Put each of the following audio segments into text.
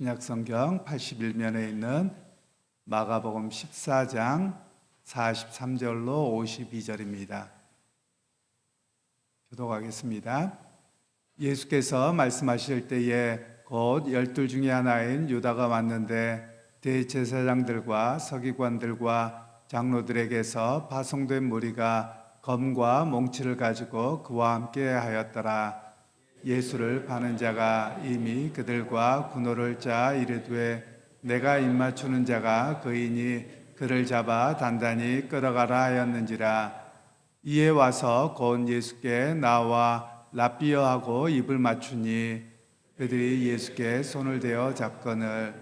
신약 성경 81면에 있는 마가복음 14장 43절로 52절입니다. 교독하겠습니다. 예수께서 말씀하실 때에 곧 열둘 중에 하나인 유다가 왔는데 대제사장들과 서기관들과 장로들에게서 파송된 무리가 검과 몽치를 가지고 그와 함께 하였더라. 예수를 파는 자가 이미 그들과 군호를 짜 이르되 내가 입맞추는 자가 그이니 그를 잡아 단단히 끌어가라 하였는지라. 이에 와서 곧 예수께 나와 라비어하고 입을 맞추니 그들이 예수께 손을 대어 잡거늘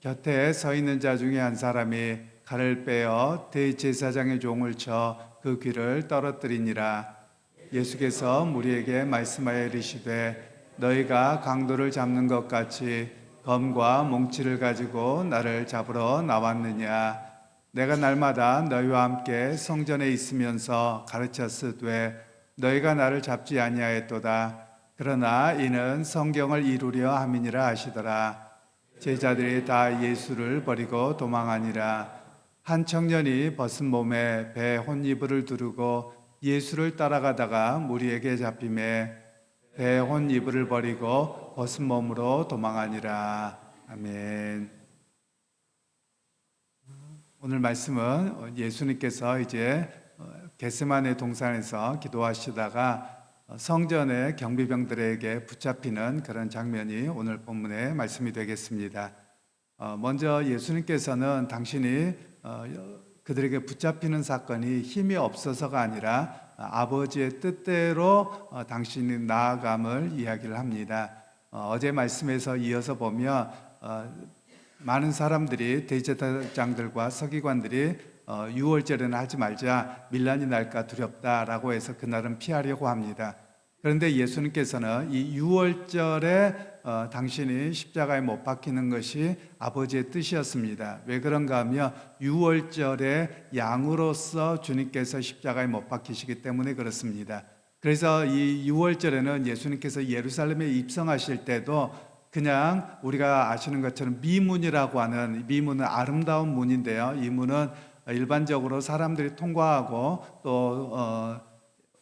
곁에 서 있는 자 중에 한 사람이 칼을 빼어 대제사장의 종을 쳐 그 귀를 떨어뜨리니라 예수께서 무리에게 말씀하여 이르시되 너희가 강도를 잡는 것 같이 검과 몽치를 가지고 나를 잡으러 나왔느냐? 내가 날마다 너희와 함께 성전에 있으면서 가르쳤으되 너희가 나를 잡지 아니하였도다. 그러나 이는 성경을 이루려 함이니라 하시더라. 제자들이 다 예수를 버리고 도망하니라. 한 청년이 벗은 몸에 배 혼이불을 두르고 예수를 따라가다가 무리에게 잡힘에 배 혼 이불을 버리고 벗은 몸으로 도망하니라 아멘. 오늘 말씀은 예수님께서 이제 겟세마네 동산에서 기도하시다가 성전의 경비병들에게 붙잡히는 그런 장면이 오늘 본문의 말씀이 되겠습니다. 어, 먼저 예수님께서는 당신이 어, 그들에게 붙잡히는 사건이 힘이 없어서가 아니라 아버지의 뜻대로 어, 당신이 나아감을 이야기를 합니다. 어제 말씀에서 이어서 보면 많은 사람들이 대제사장들과 서기관들이 어, 6월절에는 하지 말자 밀란이 날까 두렵다라고 해서 그날은 피하려고 합니다. 그런데 예수님께서는 이 6월절에 어, 당신이 십자가에 못 박히는 것이 아버지의 뜻이었습니다. 왜 그런가 하면 6월절에 양으로서 주님께서 십자가에 못 박히시기 때문에 그렇습니다. 그래서 이 6월절에는 예수님께서 예루살렘에 입성하실 때도 그냥 우리가 아시는 것처럼 미문이라고 하는 미문은 아름다운 문인데요. 이 문은 일반적으로 사람들이 통과하고 또 어,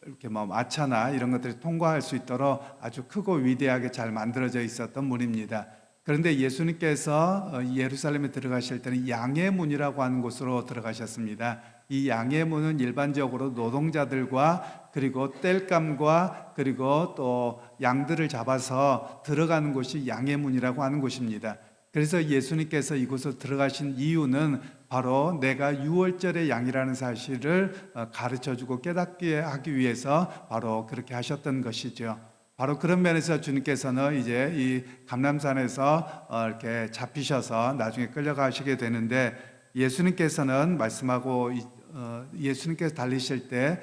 이렇게 뭐 마차나 이런 것들이 통과할 수 있도록 아주 크고 위대하게 잘 만들어져 있었던 문입니다. 그런데 예수님께서 어, 예루살렘에 들어가실 때는 양의 문이라고 하는 곳으로 들어가셨습니다. 이 양의 문은 일반적으로 노동자들과 그리고 땔감과 그리고 또 양들을 잡아서 들어가는 곳이 양의 문이라고 하는 곳입니다. 그래서 예수님께서 이곳으로 들어가신 이유는 바로 내가 유월절의 양이라는 사실을 어, 가르쳐 주고 깨닫게 하기 위해서 바로 그렇게 하셨던 것이죠. 바로 그런 면에서 주님께서는 이제 이 감남산에서 어, 이렇게 잡히셔서 나중에 끌려가시게 되는데 예수님께서는 말씀하고 어, 예수님께서 달리실 때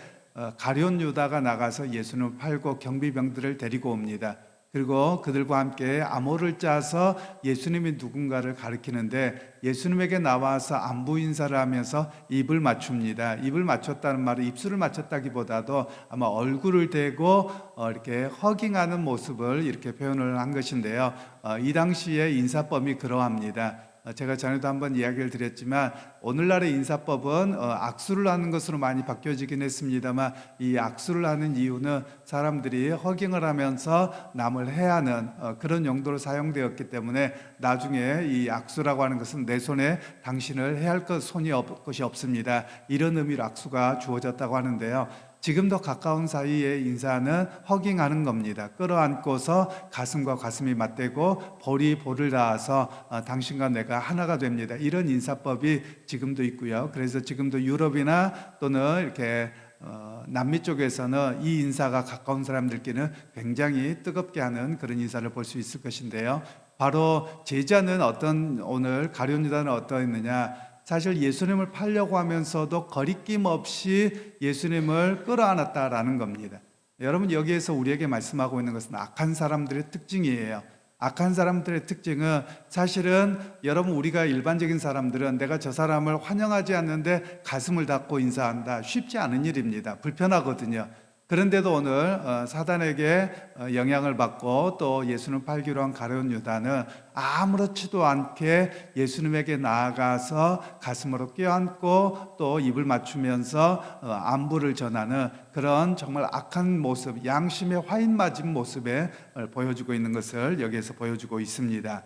가룟 유다가 나가서 예수님을 팔고 경비병들을 데리고 옵니다. 그리고 그들과 함께 암호를 짜서 예수님이 누군가를 가리키는데 예수님에게 나와서 안부 인사를 하면서 입을 맞춥니다. 입을 맞췄다는 말은 입술을 맞췄다기보다도 아마 얼굴을 대고 어, 이렇게 허깅하는 모습을 이렇게 표현을 한 것인데요. 어, 이 당시에 인사법이 그러합니다. 어, 제가 전에도 한번 이야기를 드렸지만 오늘날의 인사법은 어, 악수를 하는 것으로 많이 바뀌어지긴 했습니다만 이 악수를 하는 이유는 사람들이 허깅을 하면서 남을 해하는 어, 그런 용도로 사용되었기 때문에 나중에 이 악수라고 하는 것은 내 손에 당신을 해할 것 손이 없, 것이 없습니다. 이런 의미로 악수가 주어졌다고 하는데요. 지금도 가까운 사이의 인사는 허깅하는 겁니다. 끌어안고서 가슴과 가슴이 맞대고 볼이 볼을 닿아서 어, 당신과 내가 하나가 됩니다. 이런 인사법이 지금도 있고요. 그래서 지금도 유럽이나 또는 이렇게 어, 남미 쪽에서는 이 인사가 가까운 사람들끼리는 굉장히 뜨겁게 하는 그런 인사를 볼 수 있을 것인데요. 바로 제자는 어떤 오늘 가룟유다는 어떠했느냐? 사실 예수님을 팔려고 하면서도 거리낌 없이 예수님을 끌어안았다라는 겁니다. 여러분 여기에서 우리에게 말씀하고 있는 것은 악한 사람들의 특징이에요. 악한 사람들의 특징은 사실은 여러분 우리가 일반적인 사람들은 내가 저 사람을 환영하지 않는데 가슴을 닫고 인사한다. 쉽지 않은 일입니다. 불편하거든요. 그런데도 오늘 어, 사단에게 어, 영향을 받고 또 예수님 팔기로 한 가룟 유다는 아무렇지도 않게 예수님에게 나아가서 가슴으로 껴안고 또 입을 맞추면서 어, 안부를 전하는 그런 정말 악한 모습, 양심의 화인 맞은 모습에 어, 보여주고 있는 것을 여기에서 보여주고 있습니다.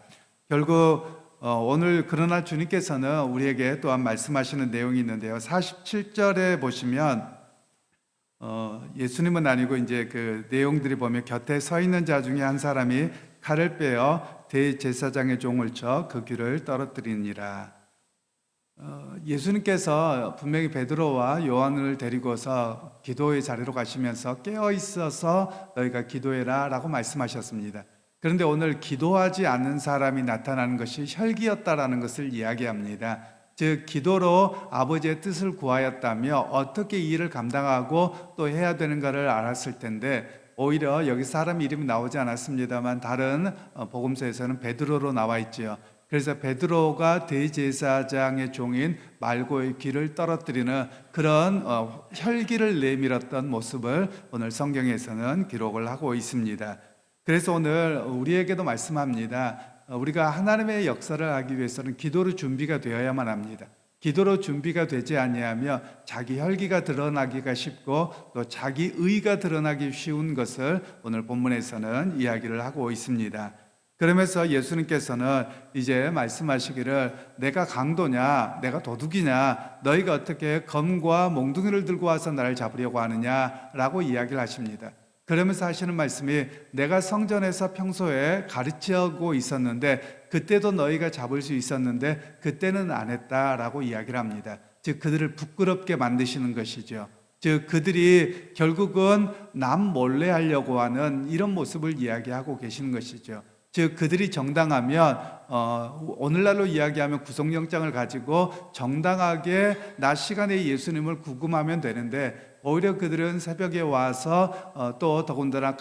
결국 어, 오늘 그러나 주님께서는 우리에게 또한 말씀하시는 내용이 있는데요. 47절에 보시면 어, 예수님은 아니고 이제 그 내용들이 보면 곁에 서 있는 자 중에 한 사람이 칼을 빼어 대제사장의 종을 쳐 그 귀를 떨어뜨리니라. 어, 예수님께서 분명히 베드로와 요한을 데리고서 기도의 자리로 가시면서 깨어 있어서 너희가 기도해라라고 말씀하셨습니다. 그런데 오늘 기도하지 않는 사람이 나타나는 것이 혈기였다라는 것을 이야기합니다. 즉 기도로 아버지의 뜻을 구하였다며 어떻게 이 일을 감당하고 또 해야 되는가를 알았을 텐데 오히려 여기 사람 이름이 나오지 않았습니다만 다른 어, 복음서에서는 베드로로 나와 있지요. 그래서 베드로가 대제사장의 종인 말고의 귀를 떨어뜨리는 그런 어, 혈기를 내밀었던 모습을 오늘 성경에서는 기록을 하고 있습니다. 그래서 오늘 우리에게도 말씀합니다. 어, 우리가 하나님의 역사를 하기 위해서는 기도로 준비가 되어야만 합니다. 기도로 준비가 되지 아니하며 자기 혈기가 드러나기가 쉽고 또 자기 의가 드러나기 쉬운 것을 오늘 본문에서는 이야기를 하고 있습니다. 그러면서 예수님께서는 이제 말씀하시기를 내가 강도냐 내가 도둑이냐 너희가 어떻게 검과 몽둥이를 들고 와서 나를 잡으려고 하느냐라고 이야기를 하십니다. 그러면서 하시는 말씀이 내가 성전에서 평소에 가르치고 있었는데 그때도 너희가 잡을 수 있었는데 그때는 안 했다라고 이야기를 합니다. 즉 그들을 부끄럽게 만드시는 것이죠. 즉 그들이 결국은 남 몰래 하려고 하는 이런 모습을 이야기하고 계시는 것이죠. 즉 그들이 정당하면 어, 오늘날로 이야기하면 구속영장을 가지고 정당하게 낮 시간에 예수님을 구금하면 되는데 오히려 그들은 새벽에 와서 어, 또 더군다나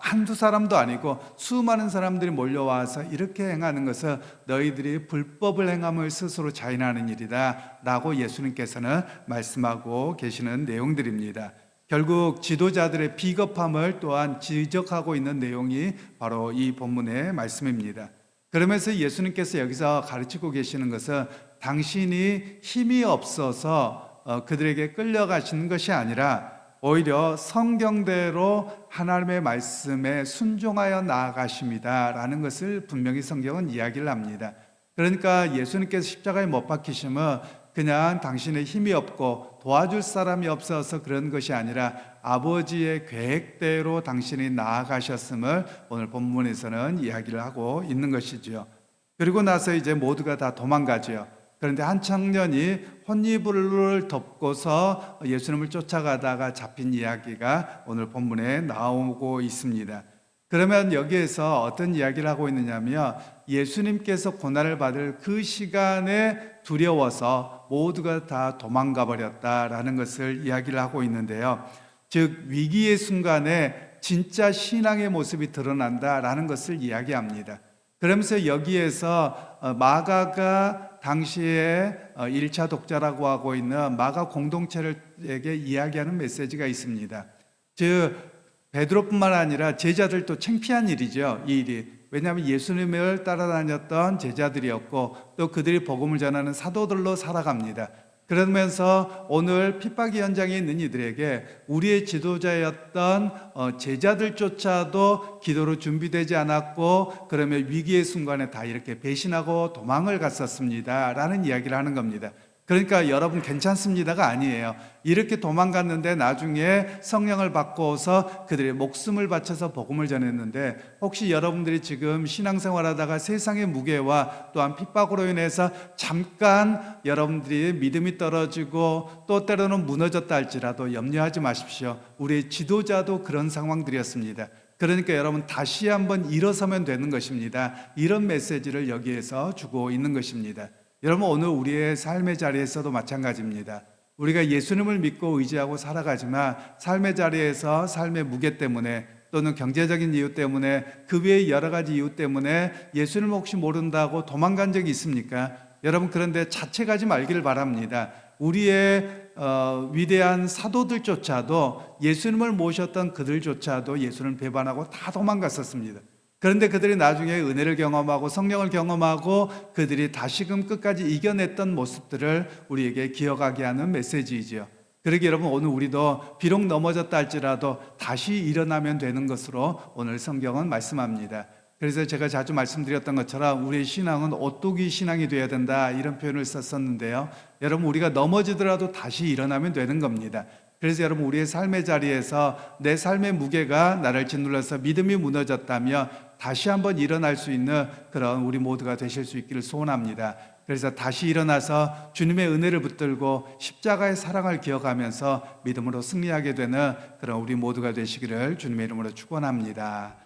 한두 사람도 아니고 수많은 사람들이 몰려와서 이렇게 행하는 것은 너희들이 불법을 행함을 스스로 자인하는 일이다 라고 예수님께서는 말씀하고 계시는 내용들입니다. 결국 지도자들의 비겁함을 또한 지적하고 있는 내용이 바로 이 본문의 말씀입니다. 그러면서 예수님께서 여기서 가르치고 계시는 것은 당신이 힘이 없어서 어, 그들에게 끌려가시는 것이 아니라 오히려 성경대로 하나님의 말씀에 순종하여 나아가십니다라는 것을 분명히 성경은 이야기를 합니다. 그러니까 예수님께서 십자가에 못 박히심은 그냥 당신의 힘이 없고 도와줄 사람이 없어서 그런 것이 아니라 아버지의 계획대로 당신이 나아가셨음을 오늘 본문에서는 이야기를 하고 있는 것이지요. 그리고 나서 이제 모두가 다 도망가지요. 그런데 한 청년이 혼이불을 덮고서 예수님을 쫓아가다가 잡힌 이야기가 오늘 본문에 나오고 있습니다. 그러면 여기에서 어떤 이야기를 하고 있느냐면 예수님께서 고난을 받을 그 시간에 두려워서 모두가 다 도망가 버렸다라는 것을 이야기를 하고 있는데요. 즉 위기의 순간에 진짜 신앙의 모습이 드러난다라는 것을 이야기합니다. 그러면서 여기에서 어, 마가가 당시에 1차 독자라고 하고 있는 마가 공동체에게 이야기하는 메시지가 있습니다. 즉 베드로뿐만 아니라 제자들도 창피한 일이죠. 이 일이. 왜냐하면 예수님을 따라다녔던 제자들이었고 또 그들이 복음을 전하는 사도들로 살아갑니다. 그러면서 오늘 핍박의 현장에 있는 이들에게 우리의 지도자였던 어, 제자들조차도 기도로 준비되지 않았고 그러면 위기의 순간에 다 이렇게 배신하고 도망을 갔었습니다라는 이야기를 하는 겁니다. 그러니까 여러분 괜찮습니다가 아니에요. 이렇게 도망갔는데 나중에 성령을 받고서 그들의 목숨을 바쳐서 복음을 전했는데 혹시 여러분들이 지금 신앙생활 하다가 세상의 무게와 또한 핍박으로 인해서 잠깐 여러분들이 믿음이 떨어지고 또 때로는 무너졌다 할지라도 염려하지 마십시오. 우리 지도자도 그런 상황들이었습니다. 그러니까 여러분 다시 한번 일어서면 되는 것입니다. 이런 메시지를 여기에서 주고 있는 것입니다. 여러분 오늘 우리의 삶의 자리에서도 마찬가지입니다. 우리가 예수님을 믿고 의지하고 살아가지만 삶의 자리에서 삶의 무게 때문에 또는 경제적인 이유 때문에 그 외의 여러 가지 이유 때문에 예수님을 혹시 모른다고 도망간 적이 있습니까? 여러분 그런데 자책하지 말기를 바랍니다. 우리의 어, 위대한 사도들조차도 예수님을 모셨던 그들조차도 예수님을 배반하고 다 도망갔었습니다. 그런데 그들이 나중에 은혜를 경험하고 성령을 경험하고 그들이 다시금 끝까지 이겨냈던 모습들을 우리에게 기억하게 하는 메시지이지요. 그러기 여러분 오늘 우리도 비록 넘어졌다 할지라도 다시 일어나면 되는 것으로 오늘 성경은 말씀합니다. 그래서 제가 자주 말씀드렸던 것처럼 우리의 신앙은 오뚜기 신앙이 되어야 된다 이런 표현을 썼었는데요. 여러분 우리가 넘어지더라도 다시 일어나면 되는 겁니다. 그래서 여러분 우리의 삶의 자리에서 내 삶의 무게가 나를 짓눌러서 믿음이 무너졌다며 다시 한번 일어날 수 있는 그런 우리 모두가 되실 수 있기를 소원합니다. 그래서 다시 일어나서 주님의 은혜를 붙들고 십자가의 사랑을 기억하면서 믿음으로 승리하게 되는 그런 우리 모두가 되시기를 주님의 이름으로 축원합니다.